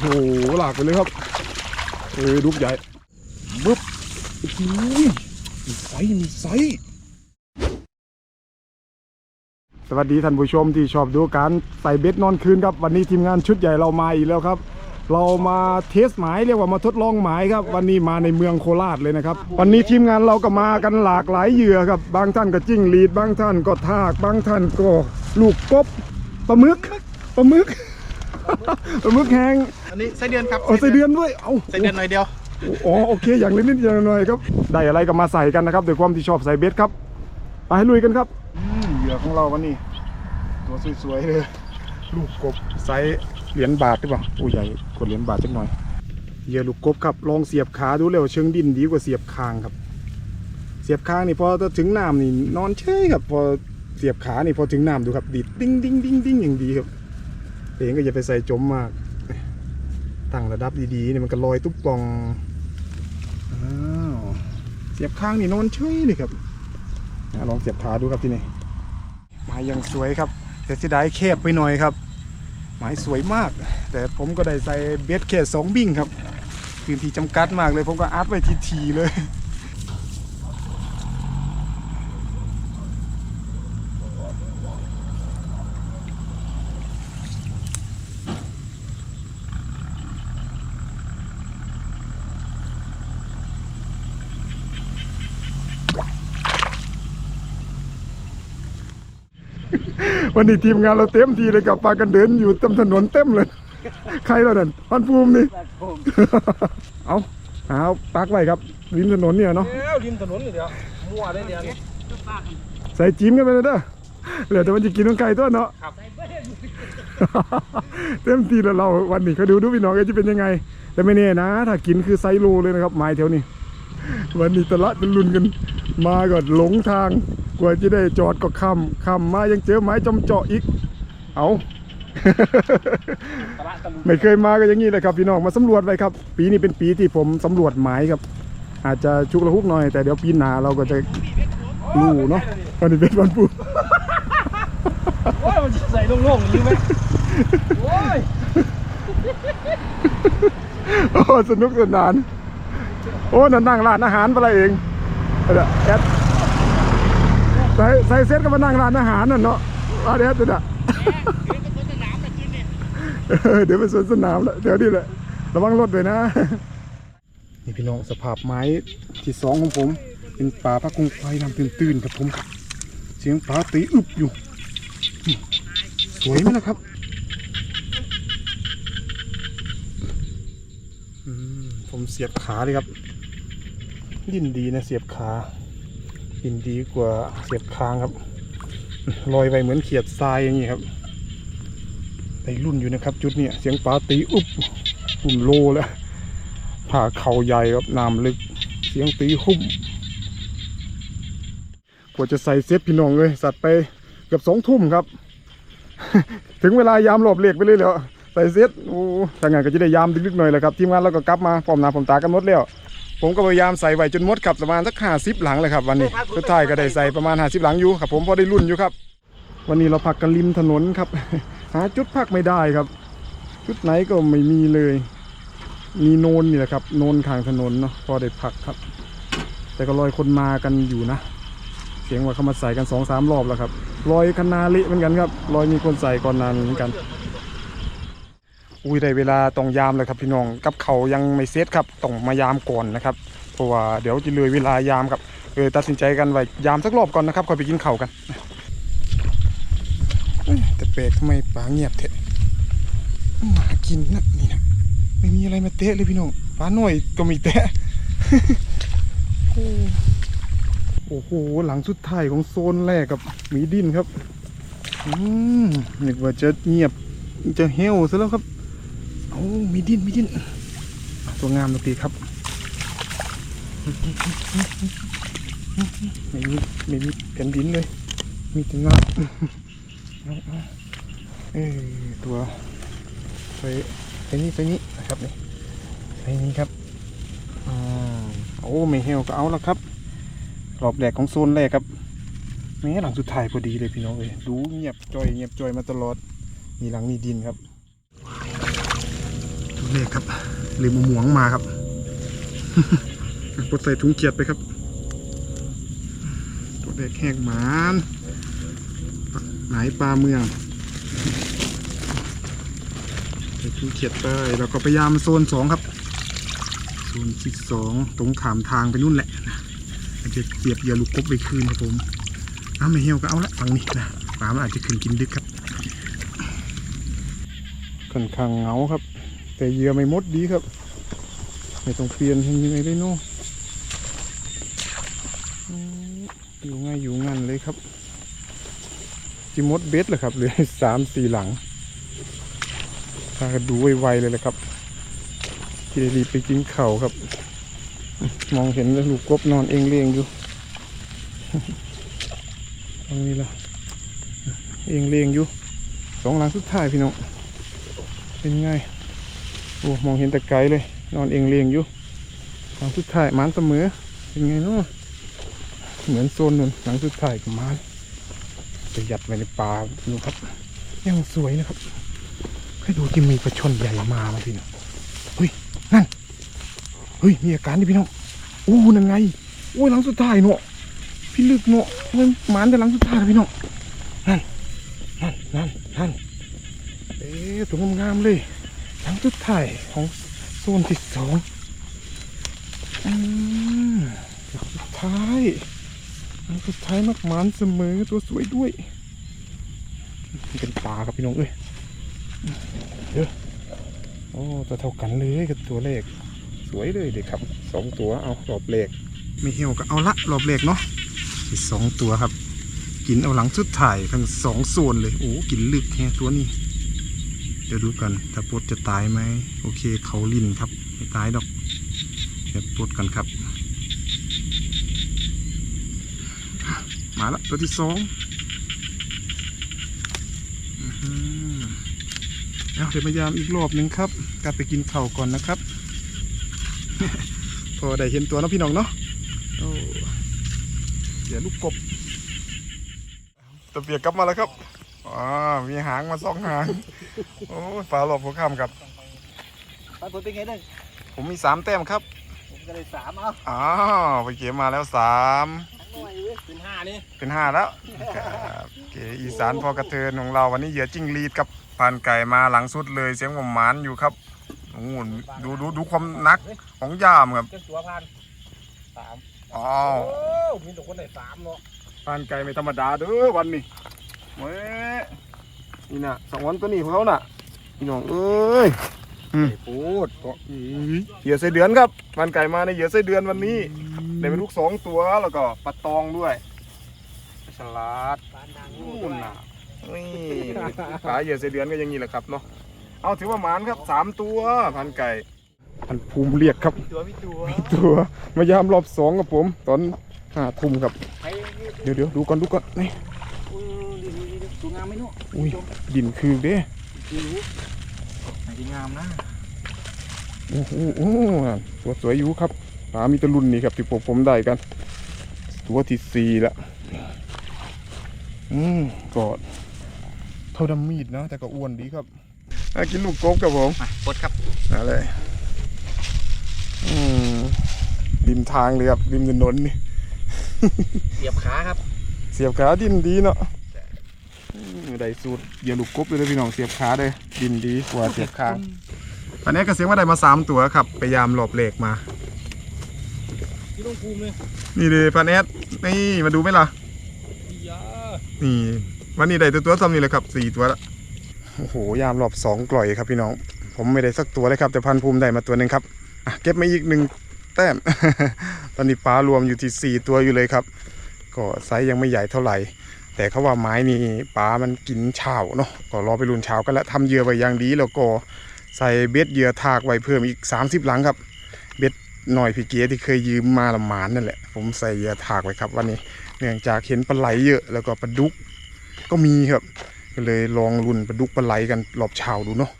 โหหลากไปเลยครับเออลูกใหญ่บึ๊บโอ้โหมีไซส์มีไซส์สวัสดีท่านผู้ชมที่ชอบดูการใส่เบ็ดนอนคืนครับ วันนี้ทีมงานชุดใหญ่เรามาอีกแล้วครับ เรามาเทสหมายเรียกว่ามาทดลองหมายครับ วันนี้มาในเมืองโคราชเลยนะครับ วันนี้ทีมงานเราก็มากันหลากหลายเหยื่อครับ บางท่านก็จิ้งหรีด บางท่านก็ทาก บางท่านก็ลูกกบปลาหมึกปลาหมึก ปลาหมึกแห้งอันนี้ไส้เดือนครับเอาใส่เดือนด้วยเอาไส้เดือนหน่อยเดียวอ๋อโอเค อย่างนิดนิดอย่างหน่อยครับได้อะไรก็มาใส่กันนะครับด้วยความที่ชอบใส่เบ็ดครับไปลุยกันครับอืมเหยื่อของเราวันนี้ตัวสวยๆเลยลูกกบไซส์เหรียญบาทหรือเปล่าอู้ใหญ่กว่าเหรียญบาทจักหน่อยเหยื่อลูกกบครับลองเสียบขาดูเร็วเชิงดินดีกว่าเสียบคางครับ เสียบคางนี่พอถึงน้ำนี่นอนเฉยครับพอเสียบขานี่พอถึงน้ำดูครับดีดดิ้งดิ้งดิ้งดิ้งอย่างดีครับ เองก็อย่าไปใส่จมมากตั้งระดับดีๆเนี่ยมันก็ลอยตุ๊บปองอ้าวเสียบข้างนี่นอนเฉยเลยครับลองเสียบขาดูครับที่นี่ไม้ยังสวยครับแต่เสียดายแคบไปหน่อยครับไม้สวยมาก แต่ผมก็ได้ใส่เบสแค่สองบิ่งครับพื้นที่จำกัดมากเลย ผมก็อัดไว้ทีๆเลย วันนี้ทีมงานเราเต็มทีเลยกับปากันเดินอยู่เต็มถนนเต็มเลย ใครเรานั่นพันภูมินี่ เอาเอาปักไว้ครับริมถนนเนี่ยเนาะเดี๋ยวริมถนนเลยเดี๋ยวมั่วได้เดี๋ยวนี้ใส่จิ้มกันไปเลยเด้อเหลือแต่มันจะกินของไก่ตัวเนาะครับเต็มทีแล้วเราวันนี้เขาดูดูพี่น้องกันจะเป็นยังไง แต่ไม่แน่นะ ถ้ากินคือไซโลเลยนะครับไม้แถวนี้ วันนี้ตะละตะลุนกัน มาก่อนหลงทาง กว่าจะได้จอดก็คำคำมายังเจอไม้จอมเจาะอีก เอาตลาไม่เคยมาก็อย่างนี้เลยครับพี่น้องมาสำรวจไว้ครับ ปีนี้เป็นปีที่ผมสำรวจหมายครับ อาจจะชุกระหุกหน่อยแต่เดี๋ยวปีหน้าเราก็จะรู้เนาะวันนี้เป็นวันพุธโอ้ยมันใส่โล่งๆอย่างนี้ไหมโอ้ยโอ้สนุกสนาน โอ้นั่นนั่งร้านอาหารไปละเองเอาเดี๋ยวแอดใส่ใส่เซ็ตก็มานั่งร้านอาหารน่ะเนาะเอาเดี๋ยวเดี๋ยวเดี๋ยวเออเดี๋ยวไปสวนสนามล้วเดี๋ยวนี่แหละระวังรถด้วยนะนี่พี่น้องสภาพไม้ที่สองของผม เป็นป่าพักคงไฟน้ำตื้นๆครับผมครับเสียงปลาตีอึบอยู่สวยไหมล่ะครับผมเสียบขาเลยครับ ดินดีนะเสียบขาดินดีกว่าเสียบคางครับลอยไปเหมือนเขียดทรายอย่างนี้ครับไปรุ่นอยู่นะครับ จุดเนี้ยเสียงปลาตีอุ๊บหุ่นโลแล้วผ่าเข่าใหญ่ครับน้ำลึกเสียงตีหุ้มกว่าจะใส่เซตพี่น้องเลยสัตว์ไปเกือบสองทุ่มครับ ถึงเวลายามหลบเหล็กไปเลยแล้วใส่เซ็ตโอ้ทางงานก็จะได้ยามดึกๆหน่อยแหละครับทีมงานเราก็กลับมาพร้อมหน้าพร้อมตากันหมดแล้ว ผมก็พยายามใส่ไว้จนหมดครับประมาณสักห้าสิบหลังเลยครับวันนี้สุดท้ายก็ได้ใส่ประมาณห้าสิบหลังอยู่ครับผมพอได้รุ่นอยู่ครับ วันนี้เราพักกันริมถนนครับ หาจุดพักไม่ได้ครับ จุดไหนก็ไม่มีเลย มีโนนนี่แหละครับ โนนข้างถนนเนาะพอได้พักครับ แต่ก็ลอยคนมากันอยู่นะ เสียงว่าเขามาใส่กันสองสามรอบแล้วครับลอยคณาเละเหมือนกันครับลอยมีคนใส่ก่อนนานเหมือนกัน อุ้ยได้เวลาต้องยามเลยครับพี่น้องกับเขายังไม่เซตครับต้องมายามก่อนนะครับเพราะว่าเดี๋ยวจะเลยเวลายามครับเลยตัดสินใจกันไว้ยามสักรอบก่อนนะครับค่อยไปกินเขากันแต่แปลกทำไมปลาเงียบเถอะมากินนะนี่นะไม่มีอะไรมาเตะเลยพี่น้องปลาหน่อยก็มีเตะโอ้โอ้โหหลังสุดท้ายของโซนแรกกับหมีดินครับ อืมนึกว่าจะเงียบจะเฮวซะแล้วครับ อามีดินมีดินตัวงามตัวตีครับไม่มีไม่มีแผ่นดินเลย มีแต่งาเอาเออตัวไปไปนี่ไปนี่นะครับนี่ไปนี่ครับอโอ้ไม่เฮลก็เอาแล้วครับรอบแรกของโซนแรกครับแม้หลังสุดท้ายพอดีเลยพี่น้องเลยดูเงียบจอยเงียบจอยมาตลอดมีหลังมีดินครับ มตัวเลขครับเลยมะม่วงมาครับกดใส่ถุงเกียดไปครับ ตัวเลขแหกหมานหมายปลาเมืองใส่ถุงเกียดไปแล้วก็พยายามโซนสองครับ โซนที่สองตรงขามทางไปนู่นแหละนะมันจะเสียบเยื่อลูกกบไปคืนครับผมน้ำไม่เหี่ยวก็เอาละฝั่งนี้นะปลามันอาจจะขึ้นกินดึกครับค่อนข้างเงาครับ แต่เหยื่อไม่มดดีครับ ไม่ต้องเปลี่ยนเห็นยังไงได้เนาะอืมอยู่ง่ายอยู่งันเลยครับ จิมดเบ็ดเหรอครับเหลือสามสี่หลังถ้าดูไวๆเลยแหละครับที่ได้รีบไปกินเข่าครับ มองเห็นแล้วลูกกบนอนเองเลี้ยงอยู่ตรงนี้ละเองเลี้ยงอยู่สองหลังสุดท้ายพี่น้องเป็นไง โอ้มองเห็นแต่ไกลเลย นอนเองเลียงอยู่หลังสุดท้ายมันเสมอเป็นไงเนาะเหมือนโซนนึงหลังสุดท้ายกับมันจะยัดไว้ในป่าดูครับยังสวยนะครับ ให้ดูที่มีปลาช่อนใหญ่มาไหมพี่น้องเฮ้ยนั่นเฮ้ยมีอาการดิพี่น้องอู้นั่นไงโอ้ยหลังสุดท้ายเนาะพี่ลึกเนาะมันหมานแต่หลังสุดท้ายพี่น้องนั่นนั่นนั่นนั่นเอ๊ะตัวงามๆเลย หลังสุดท้ายของโซนที่สองอืมหลังสุดท้ายหลังสุดท้ายมากมานเสมอตัวสวยด้วยเป็นปลาครับพี่น้องเอ้ยเดี๋ยวโอ้ตัวเท่ากันเลยกับตัวเลขสวยเลยเด็กครับสองตัวเอารอบเลขไม่เหี่ยวก็เอาละรอบเลขเนาะอีกสองตัวครับ กินเอาหลังสุดถ่ายทั้งสองโซนเลยโอ้กินลึกแค่ตัวนี้ เดี๋ยวดูกันถ้าปลดจะตายไหมโอเคเขาลินครับไม่ตายดอกเดี๋ยวปลดกันครับ มาละตัวที่สองอื้อหือเอาเดี๋ยวพยายามอีกรอบหนึ่งครับกลับไปกินเข้าก่อนนะครับ พอได้เห็นตัวแล้วพี่น้องเนาะเดี๋ยวลูกกบตะเปียกกลับมาแล้วครับ อ๋อมีหางมาสองหาง โอ้ยปลาหลบหัวข้ามครับไปผลเป็นไงเด้งผมมีสามแต้มครับ ผมก็เลยสามเอาอ้าวไปเก็บมาแล้วสามหน่อยเว้ยเป็นห้านี่เป็นห้าแล้วครับเก๋อีสานพอกระเทินของเราวันนี้เหยื่อจิ้งหรีดครับผ่านไก่มาหลังสุดเลยเสียงผมหมานอยู่ครับโอ้โหดูดูดูความหนักของย่ามครับเจ้าตัวพันสามอ้าโอ้วมีแต่คนไหนสามเนาะผ่านไก่ไม่ธรรมดาเด้อวันนี้ เว้ยนี่น่ะสองวันตัวนี้ของเขาน่ะพี่น้องเอ้ยอืมไอ้พูดก็เหยื่อไส้เดือนครับผ่านไก่มาในเหยื่อไส้เดือนวันนี้ได้เป็นลูกสองตัวแล้วก็ปลาตองด้วยฉลาดปานดังนู่นน่ะนี่ขาเหยื่อไส้เดือนก็อยังงี้แหละครับเนาะเอาถือว่าหมานครับสามตัวพันไก่พันภูมิเรียกครับตัวพี่ตัวตัวมายามรอบสองกับผม ตอนห้าทุ่มครับไอ้เดี๋ยวเดี๋ยวดูก่อนดูก่อนนี่ ตัวงามไหมเนาะอุ้ยดินคือเด้ดูไหนดีงามนะโอ้โหโอ้โหตัวสวยอยู่ครับปลามีแตะลุนนี่ครับที่ผมผมได้กัน ตัวที่สี่ละอืมกอดเท่าดำมีดนะแต่ก็อ้วนดีครับอะกินลูกกบกับผมมาปลดครับนั่นเลยอืมริมทางเลยครับริมถนนนี่เหยียบขาครับ เสียบขาดินดีเนาะ อืมได้สูตรเหยื่อลูกกบเลยเด้อพี่น้องเสียบขาเลยดินดีกว่าเสียบคางตอนนี้ก็เสียงว่าได้มาสามตัวครับพยายามหลบเหล็กมาที่ต้องภูมิเลยนี่เลยพันแอดนี่มาดูไหมล่ะยานี่วันนี้ได้ตัวตัวซ้ำนี่เลยครับสี่ตัวละโอ้โหยามรอบสองกล่อยครับพี่น้อง ผมไม่ได้สักตัวเลยครับแต่พันภูมิได้มาตัวหนึ่งครับอะเก็บมาอีกหนึ่งแต้ม ตอนนี้ปลารวมอยู่ที่สี่ตัวอยู่เลยครับ ก็ไซส์ยังไม่ใหญ่เท่าไหร่ แต่เขาว่าไม้นี่ปลามันกินเช้าเนาะก็รอไปรุนเช้ากันแล้วทำเหยื่อไว้อย่างดีแล้วก็ใส่เบ็ดเหยื่อทากไว้เพิ่มอีก 30 หลังครับ เบ็ดหน่อยพี่เกียที่เคยยืมมาละหมานนั่นแหละ ผมใส่เหยื่อทากไว้ครับวันนี้ เนื่องจากเห็นปลาไหลเยอะแล้วก็ปลาดุกก็มีครับ ก็เลยลองรุนปลาดุกปลาไหลกันรอบเช้าดูเนาะ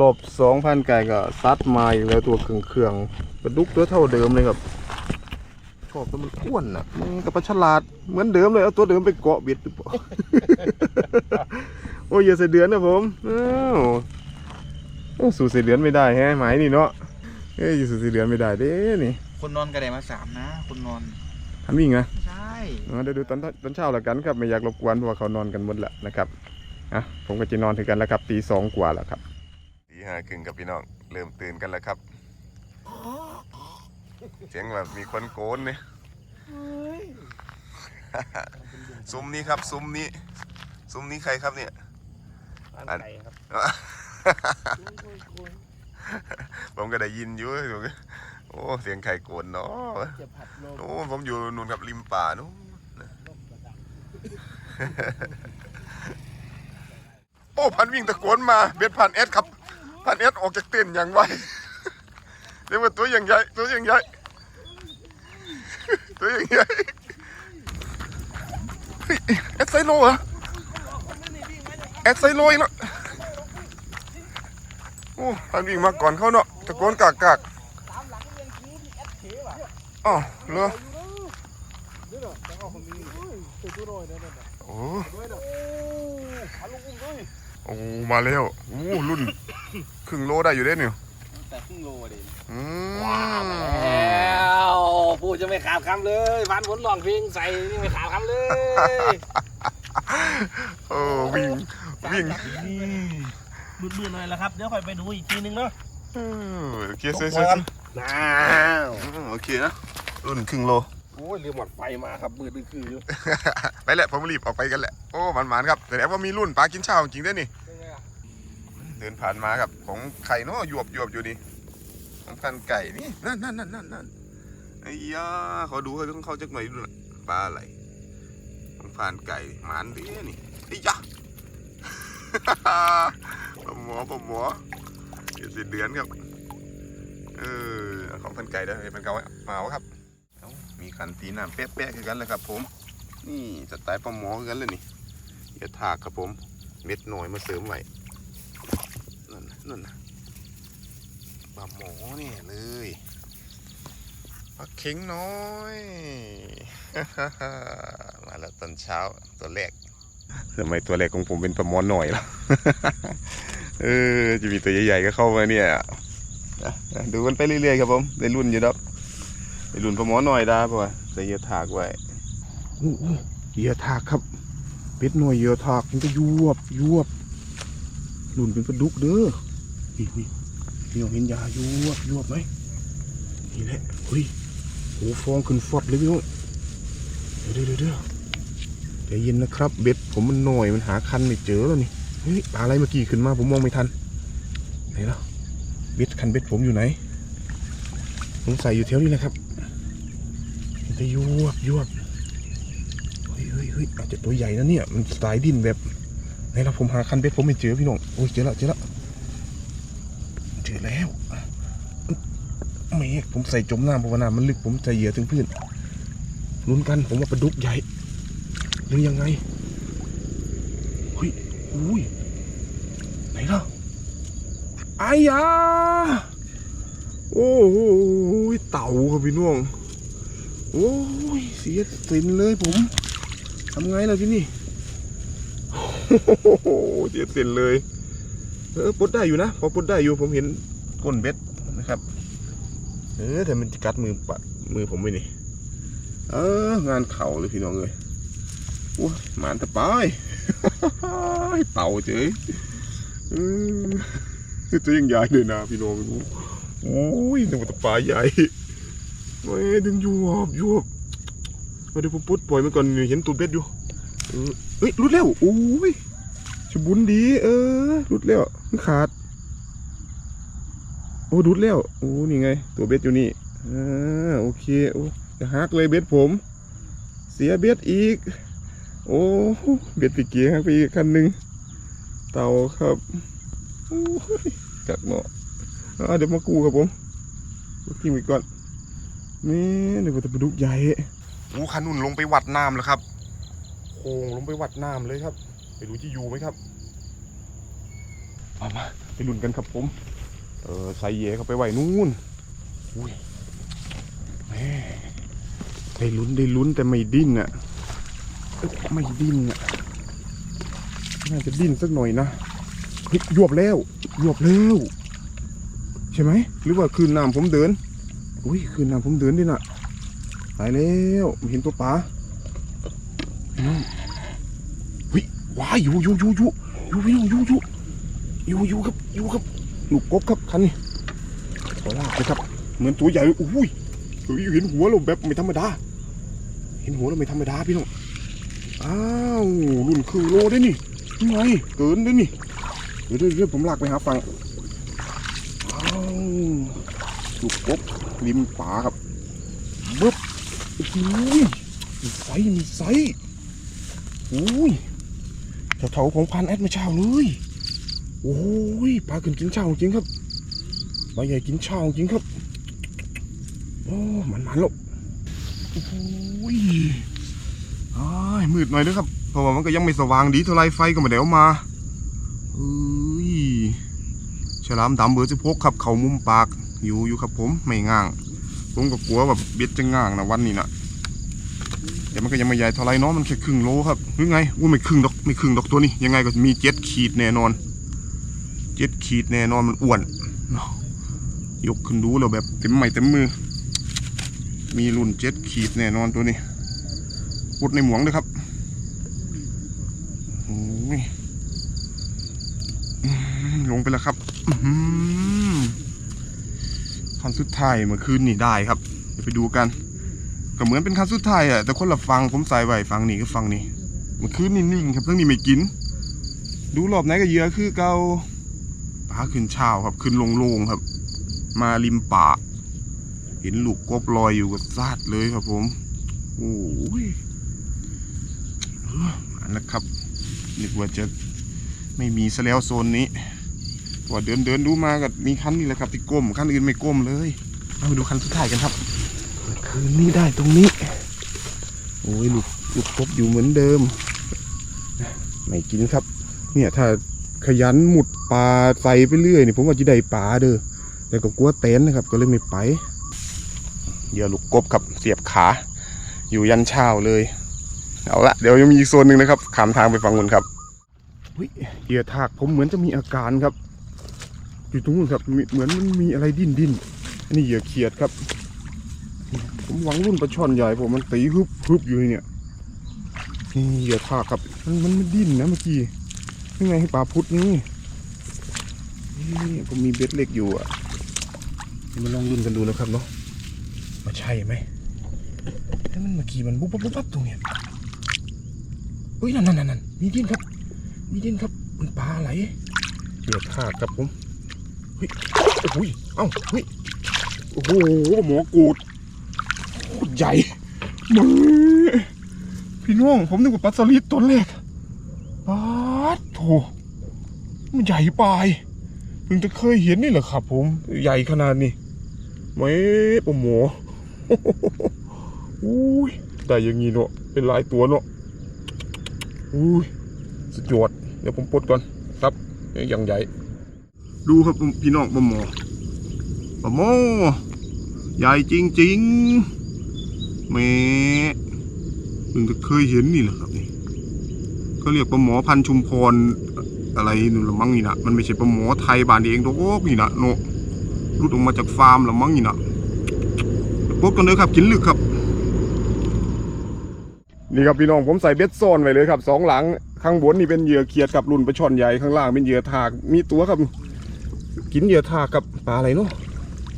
รอบสองพันไก่ก็ซัดมาอีกแล้วตัวเครื่องเครื่องปลาดุกตัวเท่าเดิมเลยครับ อบตัวมันอ้วนอะมันกับปลาฉลาดเหมือนเดิมเลยเอาตัวเดิมไปเกาะเบ็ดหรือเปล่าโอ้ยอย่าใส่เดือนนะผมอ้าวโอ้สู่สีเหลือนไม่ได้แฮะหมายนี่เนาะเอ้ยอยู่สู่สีเหลือนไม่ได้เด้นี่ คนนอนกระไดมาสามนะ คนนอนทันวิ่งนะใช่อ๋อเดี๋ยวดูตอนตอนเช้าละกันครับไม่อยากรบกวนเพราะว่าเขานอนกันหมดแล้วนะครับอะผมก็จะนอนถึงกันแล้วครับตีสองกว่าแล้วครับตีห้าครึ่งกับพี่น้องเริ่มตื่นกันแล้วครับ เสียงแบบมีคนโกนเนี่ยซุ้มนี้ครับ ซุ้มนี้ซุ้มนี้ใครครับเนี่ยร้านไก่ครับผมก็ได้ยินอยู่โอ้เสียงไข่โกนเนาะจะผัดลมโอ้ผมอยู่นู่นกับริมป่านู้นนะโอ้พันวิ่งตะโกนมาเบ็ดพันเอสครับพันเอสออกจากเต้นอย่างไวเรียกว่าตัวอย่างใหญ่ตัวอย่างใหญ่ ตัวอย่างใหญ่เฮ้ยเอสไซโลเหรอเอสไซโลอีกแล้วโอ้พันวิ่งมาก่อนเขาเนาะตะโกนกากกากอ๋อเหรอนี่เหรอโอ้มด้วยโอ้มาแล้วโอ้รุ่นครึ่งโลได้อยู่เด้เนี่ย แต่ครึ่งโลดิอืมแล้วพูดจะไม่ขาดคำเลยพันผลลองเพลงใส่นี่ไม่ขาดคำเลยเออวิ่งวิ่งมืดๆหน่อยแล้วครับ เดี๋ยวค่อยไปดูอีกทีนึงเนาะเออโอเคเซ่เซ่น้าวโอเคนะรุ่นครึ่งโลโอ้ยลืมหมดไฟมาครับมืดดึกคืออยู่ไปแหละผมรีบออกไปกันแหละโอ้มันมันๆครับแต่แล้วว่ามีรุ่นปลากินเช้าจริงๆด้วยนี่ เป็นไงอะเดินผ่านมาครับของไข่เนาะหยวบหยวบอยู่นี่ของพันไก่นี่นั่นนั่นนั่นนั่นนั่นไอ้ยาเขาดูเขาต้องเขาจักหน่อยดูนะปลาอะไรของพันไก่หมันดินี่ไอ้ยาปลาหมอปลาหมอเดี๋ยวสิเดือนครับเออของพันไก่ได้อเป็นเกาไว้มาวะครับมีขันตีน้ำเป๊ะๆคือกันเลยครับ ผม นี่สไตล์ปลาหมอคือกันเลยนี่อย่าถากครับผม เม็ดหน่อยมาเสริมไว้ นั่นน่ะนั่นนะปลาหมอเนี่ยเลยปลาเข็งน้อย มาแล้วตอนเช้าตัวแรกทำไมตัวแรกของผมเป็นปลาหมอหน่อยล่ะเออจะมีตัวใหญ่ๆก็เข้ามาเนี่ยอะอะดูกันไปเรื่อยๆครับผมได้รุ่นอยู่ดอกได้รุ่นปลาหมอหน่อยได้ป่ะใส่เหยื่อถากไว้โอ้โหเหยื่อถากครับเป็ดหน่อยเหยื่อถากมันก็ยวบยวบหลุนเป็นปลาดุกเด้อ นี่นี่พี่น้องเห็นยายวบยวบไหมนี่แหละเฮ้ยโหฟองขึ้นฟอดเลยพี่น้องเดี๋ยวเดี๋ยวเดี๋ยวเดี๋ยวใจเย็นนะครับ เบ็ดผมมันหน่อยมันหาคันไม่เจอแล้วนี่เฮ้ยปลาอะไรเมื่อกี้ขึ้นมาผมมองไม่ทันไหนแล่ะเบ็ดคันเบ็ดผมอยู่ไหนผมใส่อยู่แถวนี้แหละครับมันจะยวบยวบเฮ้ยเฮ้ยเฮ้ยอาจจะตัวใหญ่นะเนี่ย มันสายดินแบบไหนล่ะผมหาคันเบ็ดผมไม่เจอพี่น้องโอ้ยเจอแล้วเจอแล้วเจอแล้ว เมผมใส่จมน้ำเพราว่ามันลึกผมใส่เหยื่อถึงพื้นลุ้นกันผมว่าปลาดุกใหญ่หรือยังไงเฮ้ยอุ้ยไหนล่ะไอ้ยาโอ้โหเต่าครับพี่น้องโอ้ยเสียสินเลยผมทำไงล่ะที่นี่โอ้โหเสียส้นเลย เออปลดได้อยู่นะพอปลดได้อยู่ผมเห็นก้นเบ็ด เออแต่มันจะกัดมือปัดมือผมไปนี่เอองานเข่าเลยพี่น้องเลยโอ้หมานตะปายเต่าเจ๋ยเอตัวยังใหญ่เลยนะพี่น้องโอ้ยนึกว่าตะปายใหญ่ไม่ดึงยวบยวบเดี๋ยวผมปลดปล่อยมันก่อนเห็นตัวเบ็ดอยู่เฮ้ยรุดแล้วโอ้ยชบุนดี เออรุดแล้วมันขาด โอ้รุดแล้วโอ้นี่ไง ตัวเบ็ดอยู่นี่อ่าโอเคโอ้จะหักเลยเบ็ดผม เสียเบ็ดอีก โอ้เบ็ดปีเกียหักไปอีกคันหนึ่งเต่าครับโอ้ยจักเนาะเดี๋ยวมากู้ครับผมทิ้งไปก่อนนี่เดี๋ยวจะไปดุกใหญ่โอ้คันนุ่นลงไปวัดน้ำแล้วครับโค้งลงไปวัดน้ำเลยครับไปดูที่อยู่ไหมครับเอามาไปลุ้นกันครับผม เออใส่เหยเข้าไปไหวนู่นอุ้ยแหม่ได้ลุ้นได้ลุ้นแต่ไม่ดิ้นอะเอ้ยไม่ดิ้นอะน่าจะดิ้นสักหน่อยนะเฮ้ยยวบแล้วยวบแล้วใช่ไหมหรือว่าคืนน้ำผมเดินอุ้ยคืนน้ำผมเดินดิน่ะตายแล้วไม่เห็นตัวปลาพี่น้องวิว้ายอยู่อยู่อยู่อยู่อยู่พี่น้องอยู่อยู่อยู่อยู่ครับอยู่ครับ ลูกกบครับคันนี้ขอลากเลยครับ เหมือนตัวใหญ่อุ้ยเฮ้ยเห็นหัวเราแบบไม่ธรรมดา เห็นหัวเราไม่ธรรมดาพี่น้องอ้าวรุ่นคือโลได้นี่นี่ไงเกินได้นี่เดี๋ยวเดี๋ยวผมลากไปหาฟังอ้าวลูกกบริมป่าครับบึ๊บโอ้โหมีไซมีไซอุ้ยแถวๆของพันแอดเมื่อเช้าเลย โอ้ยปลาขึ้นกินเช้าจริงครับปลาใหญ่กินเช้าจริงครับ โอ้มันมันแล้วโอ้โหอ้ายมืดหน่อยด้วยครับเพราะว่ามันก็ยังไม่สว่างดีเท่าไรไฟก็ม่ได้เอามาเอ้ยฉลามดำเบอร์สิบหกครับ เขามุมปากอยู่อยู่ครับ ผมไม่ง่าง ผมก็กลัวแบบเบ็ดจะง่างนะวันนี้นะแต่มันก็ยังไม่ใหญ่เท่าไรเนาะมันแค่ครึ่งโลครับหรือไงอู้ไม่ครึ่งดอกไม่ครึ่งดอกตัวนี้ยังไงก็มีเจ็ดขีดแน่นอน เจ็ดขีดแน่นอนมันอ้วนยกขึ้นดูแล้วแบบเต็มไม้เต็มมือ มีรุ่นเจ็ดขีดแน่นอนตัวนี้พุดในหมวงเลยครับโอ้ยลงไปแล้วครับคันสุดท้ายเมื่อคืนนี่ได้ครับ เดี๋ยวไปดูกัน ก็เหมือนเป็นคันสุดท้ายอะแต่คนละฟังผมใส่ไว้ฟังนี่ก็ฟังนี่เมื่อคืนนิ่งๆครับเรื่องนี้ไม่กิน ดูรอบไหนก็เยอะคือเกาป ลาขึ้นเช้าครับ ขึ้นลงๆครับ มาริมป่า เห็นลูกกบลอยอยู่กับซาดเลยครับผมโอ้ยอันละครับนึกว่าจะไม่มีซะแล้วโซนนี้ว่าเดินเดินดูมากับมีคันนี่แหละครับที่ก้มคันอื่นไม่ก้มเลยเอาไปดูคันสุดท้ายกันครับคืนนี้ได้ตรงนี้ โอ้ยลูกลูกกบอยู่เหมือนเดิม ไม่กินครับ เนี่ยถ้า ขยันหมุดปลาใส่ไปเรื่อยนี่ผมว่าจะได้ปลาเด้อแต่ก็กลัวเต็นนะครับ ก็เลยไม่ไป เดี๋ยวลูกกบครับเสียบขา อยู่ยันเช้าเลย เอาละเดี๋ยวยังมีอีกโซนหนึ่งนะครับขามทางไปฝั่งนู้นครับเฮ้ยเหยื่อทากผมเหมือนจะมีอาการครับ อยู่ตรงนู้นครับเหมือนมันมีอะไรดิ้นดิ้นอันนี้เหยื่อเขียดครับ ผมหวังรุ่นปลาช่อนใหญ่ผมมันตีฮึบฮึบอยู่เนี่ยนี่เหยื่อทากครับมันมันดิ้นนะเมื่อกี้ ยังไงให้ปลาพุดนี่นี่ผมมีเบ็ดเล็กอยู่อะเดี๋ยวมาลองรุ่นกันดูนะครับเนาะมาใช่ไหมแล้วมันเมื่อกี้มันบุ๊บบุ๊บบุ๊บปั๊บตรงเนี้ยเฮ้ยนั่นนั่นนั่นมีดิ้นครับ มีดิ้นครับมันปลาอะไรเหยียดขาดครับผมเฮ้ยโอ้โหยเอ้าเฮ้ยโอ้โหหมอกูดโคตรใหญ่มือพี่น้องผมนึกว่าปลาสลิดตัวแรกปลาด โถมันใหญ่ไปเพิ่งจะเคยเห็นนี่แหละครับ ผม ใหญ่ขนาดนี้ไม่ปะหมออุ้ยได้อย่างงี้เนาะเป็นหลายตัวเนาะอุ้ยสุดยอดเดี๋ยวผมปลดก่อนครับอย่างใหญ่ ดูครับพี่น้องปลาหมอปลาหมอใหญ่จริงๆแม่เพิ่งจะเคยเห็นนี่แหละครับนี่ เขาเรียกปลาหมอพันธุ์ชุมพรอะไรนู่นละมั้งนี่นะมันไม่ใช่ปลาหมอไทยบ้านเองดอกนี่นะเนาะรุดออกมาจากฟาร์มละมั้งนี่นะปลดกันเลยครับกินลึกครับ นี่ครับพี่น้องผมใส่เบ็ดซ่อนไว้เลยครับสองหลังข้างบนนี่เป็นเหยื่อเขียดกับรุ่นปลาช่อนใหญ่ข้างล่างเป็นเหยื่อถากมีตัวครับ กินเหยื่อทากกับปลาอะไรเนาะ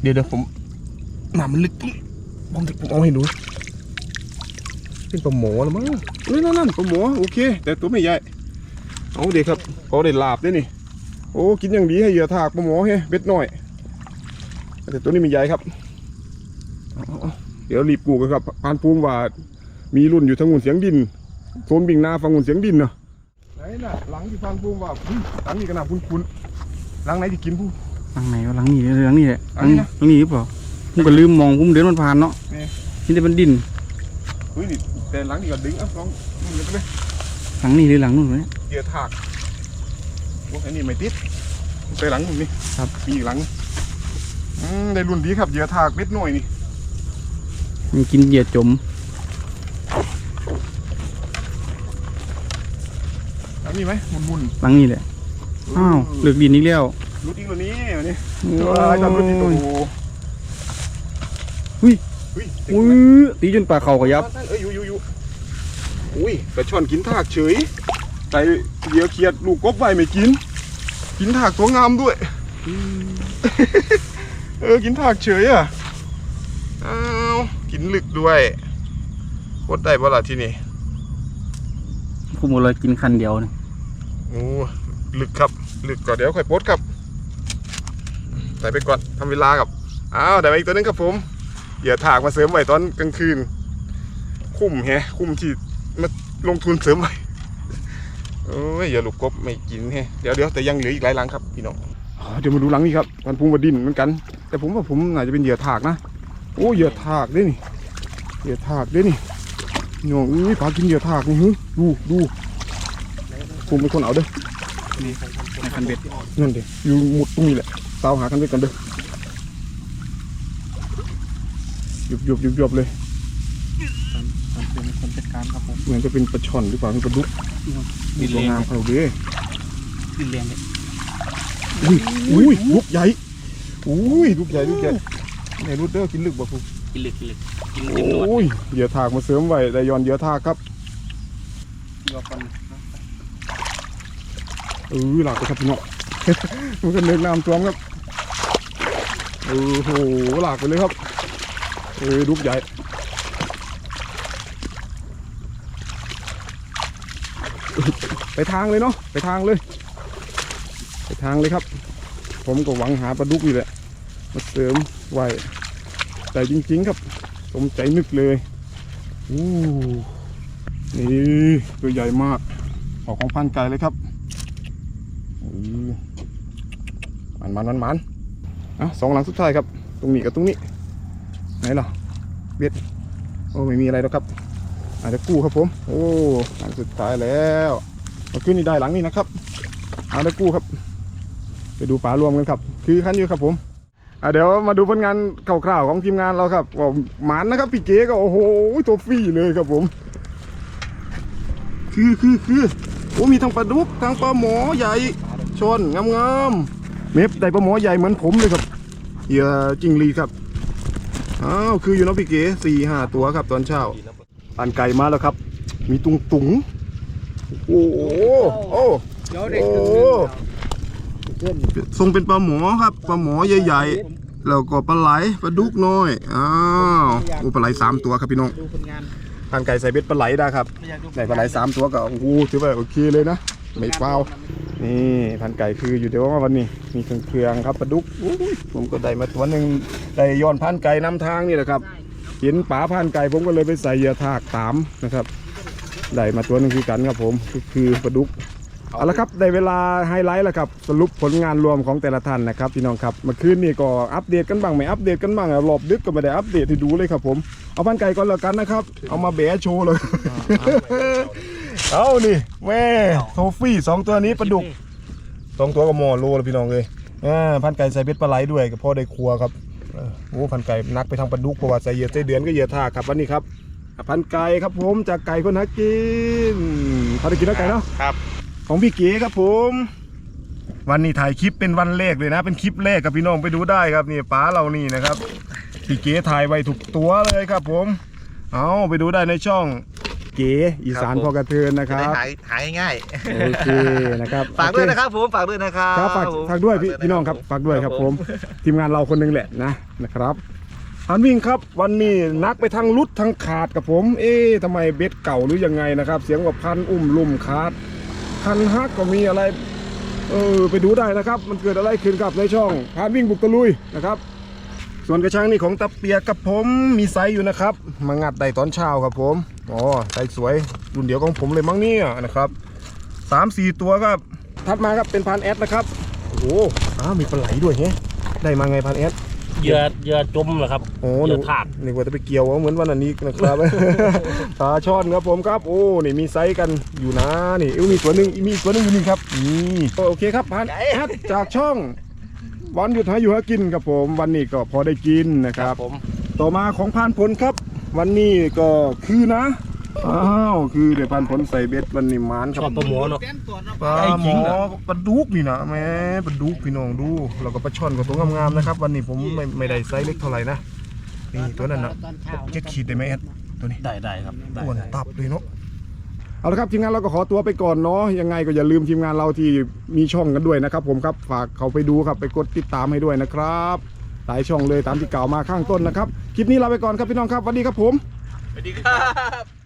เดี๋ยวเดี๋ยวผมน้ำมันลึกปุ๊บผมจะผมเอาให้ดู เป็นปลาหมอแล้วมั้งเอ้ยนั่นนั่นปลาหมอโอเค แต่ตัวไม่ใหญ่เอาเด็กครับพอได้ลาบด้วยนี่ โอ้กินอย่างดีให้เหยื่อทากปลาหมอเฮ้ยเบ็ดหน่อย แต่ตัวนี้ไม่ใหญ่ครับเอาเอาเอาเดี๋ยวรีบกูกันครับปานปูมว่ามีรุ่นอยู่ทางหุ่นเสียงดินโซนบิ่งนาฟังหุ่นเสียงดินเนาะไหนน่ะหลังที่ปานปูมว่าอุ๊ยหลังนี้ก็น่าคุ้นๆหลังไหนที่กินผู้หลังไหนวะหลังนี้หลังนี้แหละหลังนี้นะหลังนี้หรือเปล่าผมก็ลืมมองผมเดินมันผ่านเนาะนี่นี่แต่มันดินเฮ้ยนี่ แต่หลังนี่ก็ดึงอะลองมึงเดี๋ยวไปเลยหลังนี้หรือหลังนู้นวะเนี่ย เหยื่อถากโอ้ไอ้นี่ไม่ติดไปหลังมึงนี่ครับ มีอีกหลังอืมได้รุ่นดีครับเหยื่อถากเม็ดหน่อยนี่มันกินเหยื่อจม หลังนี้ไหมมุนมุนหลังนี้แหละๆอ้าวเอเลือกดินอีกแล้ว รุดอีกตัวนี้วันนี้โอ้ตัวอะไรจำรุดอีกตัวยโอ้อุ้ยอุ้ยอุ้ยตีจนปลาเข่าขยับเอ้ยอยู่อยู่อยู่อุ้ยกระชอนกินถากเฉยใจเดียวเครียดลูกกบไว้ไม่กิน กินถากตัวงามด้วยเออกินถากเฉยอะอ้าวกินลึกด้วยโคตรได้บ่ล่ะที่นี่พวกมันเลยกินคันเดียวนี่โอ้ลึกครับลึกก่อนเดี๋ยวค่อยโพสต์ครับใส่ไปก่อนทำเวลากับอ้าวได้มาอีกตัวหนึงครับผม เหยื่อถากมาเสริมไว้ตอนกลางคืน คุ้มแฮะ คุ้มที่มาลงทุนเสริมไว้โอ้ยอย่าลูกกบไม่กินแฮะเดี๋ยวเดี๋ยวแต่ยังเหลืออีกหลายหลังครับพี่น้องอ๋อเดี๋ยวมาดูหลังนี้ครับพันพุงมาดินเหมือนกัน แต่ผมว่าผมน่าจะเป็นเหยื่อถากนะโอ้เหยื่อถากด้วยนี่เหยื่อถากด้วยนี่พี่น้องอุ้ยปลากินเหยื่อถากนี่ฮึดูดูผมเป็นคนเอาเด้อในคันเบ็ดนั่นดิอยู่หมุดตรงนี้แหละตาวหากันด้วยกันเด้อห ยุบหยุบหยุบหยุบเลยเป็นคนจัดการครับผมเหมือนจะเป็นปลาช่อนหรือเปล่าเป็นปลาดุกดินตัวแรงงามเขาเด้ดินแรงเลยอุ้ยอุ้ยลูกใหญ่อุ้ยลูกใหญ่ลูกใหญ่ไหนรูดเดอร์กินลึกบ่พูกินลึกกินลึกกินโอเต็มหนวด้ยเหยื่อถากมาเสริมไว้ได้ย้อนเหยื่อถากครับรอฟันเออหลักไปครับพี่น้องมันก็เลิกน้ำท่วมครับเออโหหลากไปเลยครับ เออลูกใหญ่ไปทางเลยเนาะไปทางเลย ไปทางเลยครับ ผมก็หวังหาปลาดุกนี่แหละมาเสริมไว้แต่จริง ๆ ครับสมใจนึกเลยอู้นี่ตัวใหญ่มากออกของพันไก่เลยครับอื้อมันมันมันมันอะสองหลังสุดท้ายครับ ตรงนี้กับตรงนี้ ไหนล่ะเบียดโอ้ไม่มีอะไรแล้วครับ อาจจะกู้ครับผม โอ้หลังสุดท้ายแล้วมาขึ้นนี่ได้หลังนี้นะครับเอาได้กู้ครับ ไปดูป่ารวมกันครับ คือคันอยู่ครับผมอะเดี๋ยวมาดูผลงานคร่าวๆของทีมงานเราครับก็หมานนะครับพี่เก๋ก็โอ้โหตัวฟรีเลยครับผม คือคือคือโอ้มีทั้งปลาดุกทั้งปลาหมอใหญ่ชนงามๆเม็บได้ปลาหมอใหญ่เหมือนผมเลยครับเหยื่อจิงลีครับ อ้าวคืออยู่เนาะพี่เก๋สี่ห้าตัวครับตอนเช้าปานไก่มาแล้วครับ มีตุงตุงโอ้โหโอ้เดี๋ยวโอ้ ทรงเป็นปลาหมอครับปลาหมอใหญ่ๆแล้วก็ปลาไหลปลาดุกน้อยอ้าวโอ้ปลาไหลสามตัวครับพี่น้องดูผลงานปานไก่ใส่เบ็ดปลาไหลได้ครับไม่อยากดูได้ปลาไหลสามตัวก็โอ้โหถือว่าโอเคเลยนะ ไม่เปล่านี่พันไก่คืออยู่เดี๋ยวว่าวันนี้ มีเครื่องเครื่องครับปลาดุกผมก็ได้มาตัวหนึ่งได้ย้อนพันไก่นำทางนี่แหละครับ เห็นป๋าพันไก่ผมก็เลยไปใส่เหยื่อทากตามนะครับได้มาตัวหนึงคือกันครับผมคือคอปลาดุกเอาละครับได้เวลาไฮไลท์แล้วครับสรุปผลงานรวมของแต่ละท่านนะครับพี่น้องครับเมื่อคืนนี่ก็อัปเดตกันบ้างไม่อัปเดตกันบ้างรอบดึกก็ไม่ได้อัปเดตให้ดูเลยครับผมเอาพันไก่ก่อนแล้วกันนะครับ เอามาแบะโชว์เลย เอานี่แม่โทฟี่สองตัวนี้ปลาดุกสองตัวก็หมอโลแล้วพี่น้องเลยอ่าพันไก่ใส่เบ็ดปลาไหลด้วยก็พอได้ครัวครับเออโอ้พันไก่นักไปทางปลาดุกเพราะว่าใส่เหยื่อใส่เดือนก็เหยื่อท่าครับวันนี้ครับอะพันไก่ครับผมจากไก่คนหากินพาได้กินแล้วไก่เนาะครับ ของพี่เก๋ครับผม วันนี้ถ่ายคลิปเป็นวันแรกเลยนะ เป็นคลิปแรกกับพี่น้องไปดูได้ครับนี่ป๋าเรานี่นะครับพี่เก๋ถ่ายไว้ถูกตัวเลยครับผม เอาไปดูได้ในช่อง เก๋อีสานพอกระเทือนนะคจะรัได้บ หายหายง่ายโอเคนะครับฝากด้วยโอเนะครับผมฝากด้วยนะครับครับฝากผมฝากด้วยพี่ฝาพี่น้องครับฝากด้วยครับผม ทีมงานเราคนหนึงแหละนะนะครับพันวิ่งครับวันนี้นักไปทางลุดทางขาดกับผม เอ๊ะทำไมเบ็ดเก่าหรือยังไงนะครับ เสียงว่าพันอุ้มลุ่มขาดพันฮักก็มีอะไร เออไปดูได้นะครับ มันเกิดอะไรขึ้นกับในช่องพันวิ่งบุกตะลุยนะครับ ส่วนกระชังนี่ของตะเปียกกับผมมีไซส์อยู่นะครับ มางัดได้ตอนเช้าครับผมอ๋อไซส์สวยรุ่นเดียวของผมเลยมั้งเนี่ยนะครับสามสี่ตัวครับถัดมาครับเป็นพันแอดนะครับโอ้โหอ้าวมีปลาไหลด้วยเฮ้ได้มาไงพันแอดเหยื่อเหยื่อจมเหรอครับโอ้เหยื่อถากนึกว่าจะไปเกี่ยวเอาเหมือนวันอันนี้นะครับปลาช่อนครับผมครับ โอ้นี่มีไซส์กันอยู่นะนี่เอ้ยมีตัวหนึ่งมีอีกตัวหนึงอยู่นี่ครับนี่โอเคครับพันแอดจากช่อง วันหยุดหาอยู่หากินครับผมวันนี้ก็พอได้กินนะครับ ผม ต่อมาของพานผลครับ วันนี้ก็คือนะอ้าวคือเดี๋ยวพันผลใส่เบ็ดวันนี้หมานครับชอบปลาหมอเนาะ ปลาหมอปลาดุกนี่นะแม่ปลาดุกพี่น้องดูแล้วก็ปลาช่อนกับตัวงามๆนะครับ วันนี้ผมไม่ไม่ได้ไซส์เล็กเท่าไหร่นะนี่ตัวนั้นนะเจ็ดขีดได้ไหมแอดตัวนี้ได้ได้ครับได้อ้วนได้ตับเลยเนาะ เอาละครับทีมงานเราก็ขอตัวไปก่อนเนาะยังไงก็อย่าลืมทีมงานเราที่มีช่องกันด้วยนะครับ ผมครับฝากเขาไปดูครับไปกดติดตามให้ด้วยนะครับหลายช่องเลยตามที่กล่าวมาข้างต้นนะครับคลิปนี้ลาไปก่อนครับพี่น้องครับสวัสดีครับผมสวัสดีครับ